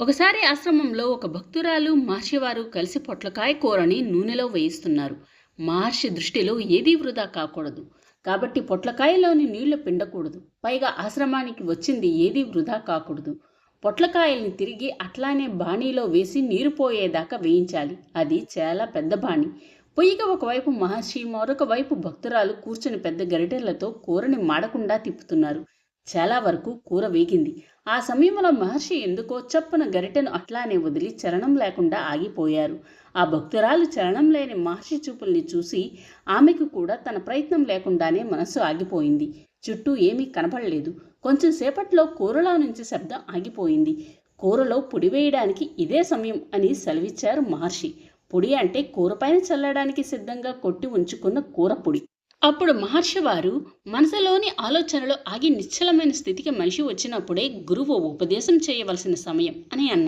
ఒకసారి ఆశ్రమంలో ఒక భక్తురాలు మహర్షివారు కలిసి పొట్లకాయ కూరని నూనెలో వేయిస్తున్నారు. మహర్షి దృష్టిలో ఏదీ వృధా కాకూడదు. కాబట్టి పొట్లకాయలోని నీళ్ళు పిండకూడదు. పైగా ఆశ్రమానికి వచ్చింది ఏదీ వృధా కాకూడదు. పొట్లకాయల్ని తిరిగి అట్లానే బాణీలో వేసి నీరు పోయేదాకా వేయించాలి. అది చాలా పెద్ద బాణి. పొయ్యిగా ఒకవైపు మహర్షి మరొక వైపు భక్తురాలు కూర్చుని పెద్ద గరిటెలతో కూరని మాడకుండా తిప్పుతున్నారు. చాలా వరకు కూర వేగింది. ఆ సమయంలో మహర్షి ఎందుకో చప్పున గరిటెను అట్లానే వదిలి చరణం లేకుండా ఆగిపోయారు. ఆ భక్తురాలు చరణం లేని మహర్షి చూపుల్ని చూసి ఆమెకు కూడా తన ప్రయత్నం లేకుండానే మనస్సు ఆగిపోయింది. చుట్టూ ఏమీ కనపడలేదు. కొంచెం సేపట్లో కూరలో నుంచి శబ్దం ఆగిపోయింది. కూరలో పొడి వేయడానికి ఇదే సమయం అని సెలవిచ్చారు మహర్షి. పొడి అంటే కూరపైన చల్లడానికి సిద్ధంగా కొట్టి ఉంచుకున్న కూర పొడి. అప్పుడు మహర్షి వారు మనసులోని ఆలోచనలో ఆగి నిశ్చలమైన స్థితికి మనిషి వచ్చినప్పుడే గురువు ఉపదేశం చేయవలసిన సమయం అని అన్నారు.